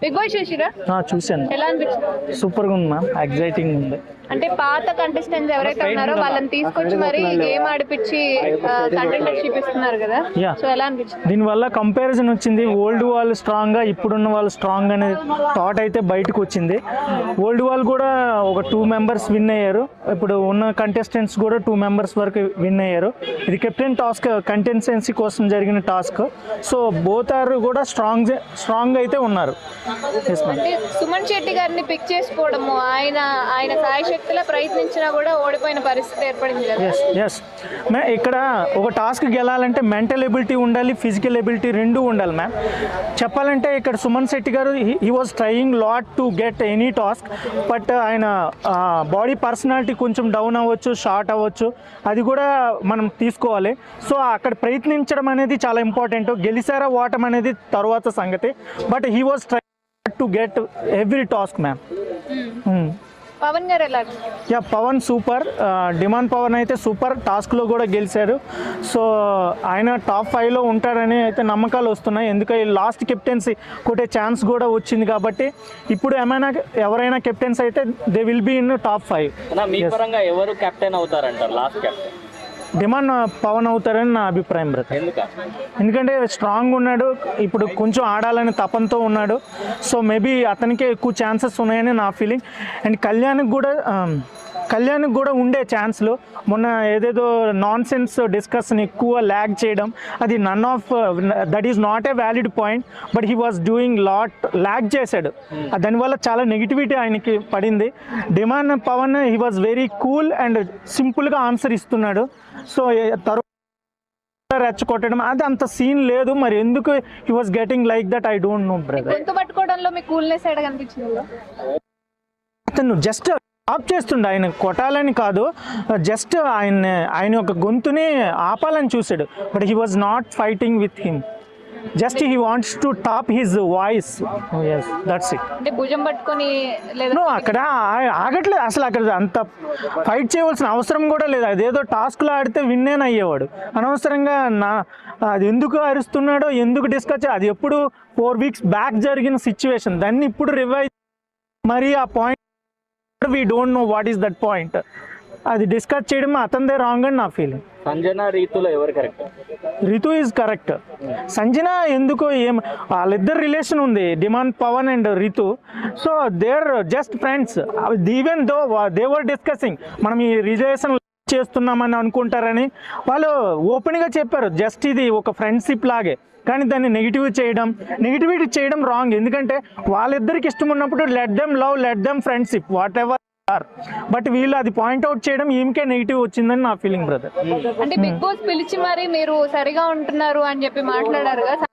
Big boss చూసిరా? ఆ, చూశాను. ఎలా అనిపించింది? సూపర్గా ఉంది మ్యామ్. ఎగ్జైటింగ్ ఉంది. అంటే పాత కంటెస్టెంట్స్ ఎవరైతే ఉన్నారో వాళ్ళని తీసుకొచ్చి మరి గేమ్ ఆడిపించి కంటెంటర్షిప్ ఇస్తున్నారు కదా. సో ఎలా అనిపించింది? దీనివల్ల కంపారిజన్ వచ్చింది. ఓల్డ్ వాళ్ళు స్ట్రాంగ్గా ఇప్పుడున్న వాళ్ళు స్ట్రాంగ్ అనే థాట్ అయితే బయటకు వచ్చింది. ఓల్డ్ వాళ్ళు కూడా ఒక టూ మెంబర్స్ విన్ అయ్యారు. ఇప్పుడు ఉన్న కంటెస్టెంట్స్ కూడా టూ మెంబర్స్ వరకు విన్ అయ్యారు. ఇది కెప్టెన్ టాస్క్ కంటెన్సెన్సీ కోసం జరిగిన టాస్క్ సో బోత్ ఆర్ కూడా స్ట్రాంగ్ స్ట్రాంగ్ అయితే ఉన్నారు. అంటే సుమన్ శెట్టి గారిని పిక్ చేసుకోవడము ఆయన ఆయన సాయశక్తిలో ప్రయత్నించినా కూడా ఓడిపోయిన పరిస్థితి ఏర్పడింది కదా. ఎస్ ఎస్ మ్యామ్ ఇక్కడ ఒక టాస్క్ గెలాలంటే మెంటల్ ఎబిలిటీ ఉండాలి ఫిజికల్ ఎబిలిటీ రెండు ఉండాలి మ్యామ్ చెప్పాలంటే ఇక్కడ Suman Shetty garu he was trying lot to get any task but ఆయన బాడీ పర్సనాలిటీ కొంచెం డౌన్ అవ్వచ్చు షార్ట్ అవ్వచ్చు. అది కూడా మనం తీసుకోవాలి. సో అక్కడ ప్రయత్నించడం అనేది చాలా ఇంపార్టెంట్ గెలిచారా ఓటం అనేది తర్వాత సంగతి. But he was try to get every task ma'am Pavan garu ఎలా? Yeah Pavan super Demon Pavan అయితే సూపర్ టాస్క్లో కూడా గెలిచారు. సో ఆయన టాప్ ఫైవ్లో ఉంటారని అయితే నమ్మకాలు వస్తున్నాయి. ఎందుకంటే లాస్ట్ కెప్టెన్సీ కొట్టే ఛాన్స్ కూడా వచ్చింది కాబట్టి ఇప్పుడు ఏమైనా ఎవరైనా కెప్టెన్స్ అయితే they will be in top five అన్న మీ పరంగా ఎవరు కెప్టెన్ అవుతారంటారు లాస్ట్ కెప్టెన్ డిమాండ్ పవన్ అవుతారని నా అభిప్రాయం ఎందుక? ఎందుకంటే స్ట్రాంగ్ ఉన్నాడు ఇప్పుడు కొంచెం ఆడాలని తపంతో ఉన్నాడు. సో మేబీ అతనికే ఎక్కువ ఛాన్సెస్ ఉన్నాయని నా ఫీలింగ్ అండ్ కళ్యాణ్కి కూడా ఆమ్, కళ్యాణ్కి కూడా ఉండే ఛాన్స్లు. మొన్న ఏదేదో నాన్ సెన్స్ డిస్కషన్ ఎక్కువ ల్యాగ్ చేయడం అది none of that is not a valid point but he was doing lot lag చేశాడు. దానివల్ల చాలా నెగిటివిటీ ఆయనకి పడింది. Demand Pawan he was very cool and సింపుల్గా ఆన్సర్ ఇస్తున్నాడు. సో తర్వాత రెచ్చగొట్టడం అది అంత సీన్ లేదు. మరి ఎందుకు he was getting like that I don't know brother పట్టుకోవడంలో మీ కూల్నెస్ అతను జస్ట్ ఆప్ చేస్తుండే. ఆయన కొట్టాలని కాదు. జస్ట్ ఆయన ఆయన యొక్క గొంతుని ఆపాలని చూసాడు but he was not fighting with him just he wants to top his voice yes that's it అంటే భుజం పట్టుకొని లేదా నువ్వు అక్కడ ఆగట్లేదు. అసలు అక్కడ అంత ఫైట్ చేయవలసిన అవసరం కూడా లేదు. అదేదో టాస్క్లో ఆడితే విన్నేన్ అయ్యేవాడు. అనవసరంగా నా అది ఎందుకు అరుస్తున్నాడో ఎందుకు డిస్కస్ అది ఎప్పుడు ఫోర్ వీక్స్ బ్యాక్ జరిగిన సిచ్యువేషన్ దాన్ని ఇప్పుడు రివైవ్ మరి ఆ point we don't know what is that point అది డిస్కస్ చేయడం అతనిదే రాంగ్ అని నా ఫీలింగ్ సంజన రీతులో ఎవరు correct Ritu is correct Sanjana ఎందుకు ఏం వాళ్ళిద్దరు రిలేషన్ ఉంది Demon Pavan and Ritu so they're just friends even though they were discussing మనం ఈ రిలేషన్ చేస్తున్నామని అనుకుంటారని వాళ్ళు ఓపెన్గా చెప్పారు. జస్ట్ ఇది ఒక ఫ్రెండ్షిప్ లాగే. కానీ దాన్ని నెగిటివ్ చేయడం నెగిటివిటీ చేయడం రాంగ్. ఎందుకంటే వాళ్ళిద్దరికి ఇష్టం ఉన్నప్పుడు let them love let them friendship whatever are but వీళ్ళు అది పాయింట్అవుట్ చేయడం ఈమెకే నెగిటివ్ వచ్చిందని నా ఫీలింగ్ బ్రదర్ అంటే బిగ్ బాస్ పిలిచి మరి మీరు సరిగా ఉంటున్నారు అని చెప్పి మాట్లాడారు కదా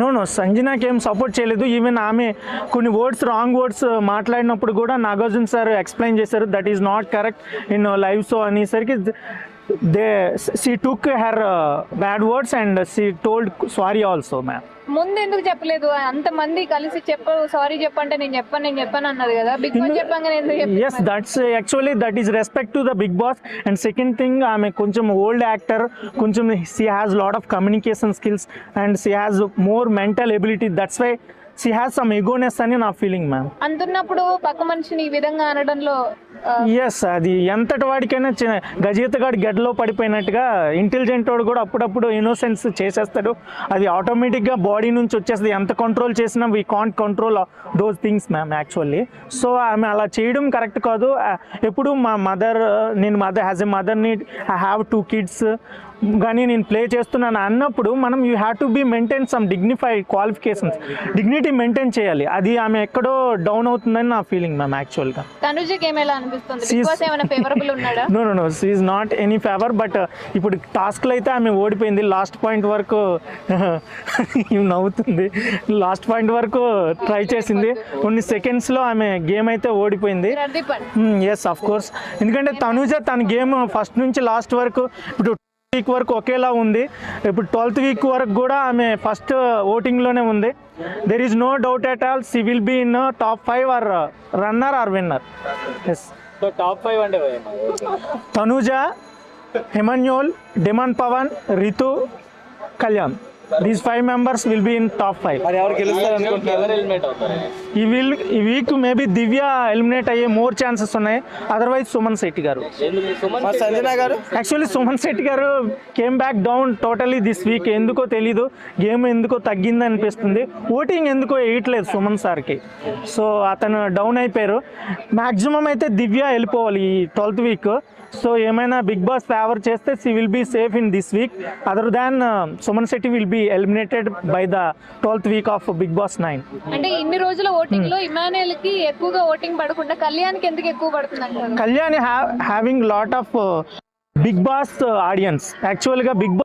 నో నో సంజనాకి ఏం సపోర్ట్ చేయలేదు. ఈవెన్ ఆమె కొన్ని వర్డ్స్ రాంగ్ వర్డ్స్ మాట్లాడినప్పుడు కూడా నాగార్జున సార్ ఎక్స్ప్లెయిన్ చేశారు that is not correct in live show అనేసరికి they she took her bad words and she told sorry also ma'am ముందు ఎందుకు చెప్పలేదు? అంత మంది కలిసి చెప్పు సారీ చెప్పంటే నేను చెప్పాను నేను చెప్పాను అన్నది కదా. బిగ్ బాస్ చెప్పంగానే ఎందుకు yes that's actually that is respect to the Bigg Boss and second thing ఆమె కొంచెం ఓల్డ్ యాక్టర్ కొంచెం she has lot of communication skills and she has more mental ability that's why she has some egoness అని నా feeling ma'am అంటున్నప్పుడు పక్క మనిషిని ఈ విధంగా అనడంలో ఎస్ అది ఎంతటి వాడికైనా గజీతగాడి గడ్డలో పడిపోయినట్టుగా ఇంటెలిజెంట్ వాడు కూడా అప్పుడప్పుడు ఇన్నోసెన్స్ చేసేస్తాడు. అది ఆటోమేటిక్గా బాడీ నుంచి వచ్చేస్తుంది. ఎంత కంట్రోల్ చేసినా we can't control those things ma'am actually so ఆమె అలా చేయడం కరెక్ట్ కాదు. ఎప్పుడు మా మదర్ నేను మదర్ హ్యాజ్ ఎ మదర్ని ఐ హ్యావ్ టూ కిడ్స్ కానీ నేను ప్లే చేస్తున్నాను అన్నప్పుడు మనం you have to be maintain some dignified qualifications dignity maintain చేయాలి. అది ఆమె ఎక్కడో డౌన్ అవుతుందని నా ఫీలింగ్ మ్యామ్ యాక్చువల్గా no no no is not any favour but ఇప్పుడు టాస్క్లో అయితే ఆమె ఓడిపోయింది. లాస్ట్ పాయింట్ వరకు నవ్వుతుంది. లాస్ట్ పాయింట్ వరకు ట్రై చేసింది. కొన్ని సెకండ్స్లో ఆమె గేమ్ అయితే ఓడిపోయింది. ఎస్ అఫ్ కోర్స్ ఎందుకంటే తనుజ తన గేమ్ ఫస్ట్ నుంచి లాస్ట్ వరకు ఇప్పుడు వీక్ వరకు ఒకేలా ఉంది. ఇప్పుడు ట్వెల్త్ వీక్ వరకు కూడా ఆమె ఫస్ట్ ఓటింగ్లోనే ఉంది. There is no doubt at all she will be in top five or runner or winner yes top five అంటే Tanuja హిమన్యోల్ Demon Pavan Ritu Kalyan. These five members will be in top five మరి ఎవరు గెలుస్తారు అనుకుంటున్నారు? ఎవరు eliminate అవుతారు? ఈ వీల్ ఈ వీక్ మేబీ దివ్య ఎలిమినేట్ అయ్యే మోర్ ఛాన్సెస్ ఉన్నాయి. Otherwise Suman Shetty garu. Sanjana garu actually Suman Shetty garu came back down totally this week ఎందుకో తెలీదు. గేమ్ ఎందుకో తగ్గింది అనిపిస్తుంది. ఓటింగ్ ఎందుకో వేయట్లేదు సుమన్ సార్కి. సో అతను డౌన్ అయిపోయారు. మ్యాక్సిమం అయితే దివ్య వెళ్ళిపోవాలి ఈ ట్వెల్త్ వీక్ సో ఏమైనా బిగ్ బాస్ ఫేవర్ చేస్తే she will be safe in this week other than Suman Shetty will be eliminated by the twelfth week of Bigg Boss nine అంటే ఇన్ని రోజుల ఓటింగ్లో ఇమానుయల్కి ఎక్కువగా ఓటింగ్ పడకుండా కళ్యాణ్కి ఎందుకు ఎక్కువ పడుతుంది Kalyan having lot of Bigg Boss audience యాక్చువల్గా బిగ్ బాస్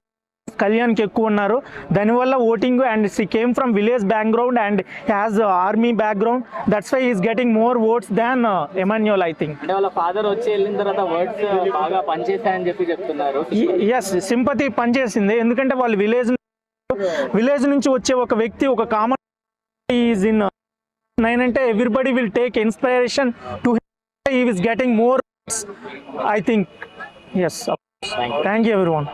కళ్యాణ్కి ఎక్కువ ఉన్నారు. దానివల్ల voting and she came from village background and has army background that's why is getting more votes than Emmanuel I think అంటే వాళ్ళ ఫాదర్ వచ్చి వెళ్ళిన తర్వాత వర్డ్స్ బాగా పనిచేస్తాయని చెప్పి చెప్తున్నారు. ఎస్ సింపతి పనిచేసింది. ఎందుకంటే వాళ్ళు విలేజ్ విలేజ్ నుంచి వచ్చే ఒక వ్యక్తి ఒక కామన్ ఈజ్ ఇన్ నైన్ అంటే everybody will take inspiration to is getting more I think yes thank you everyone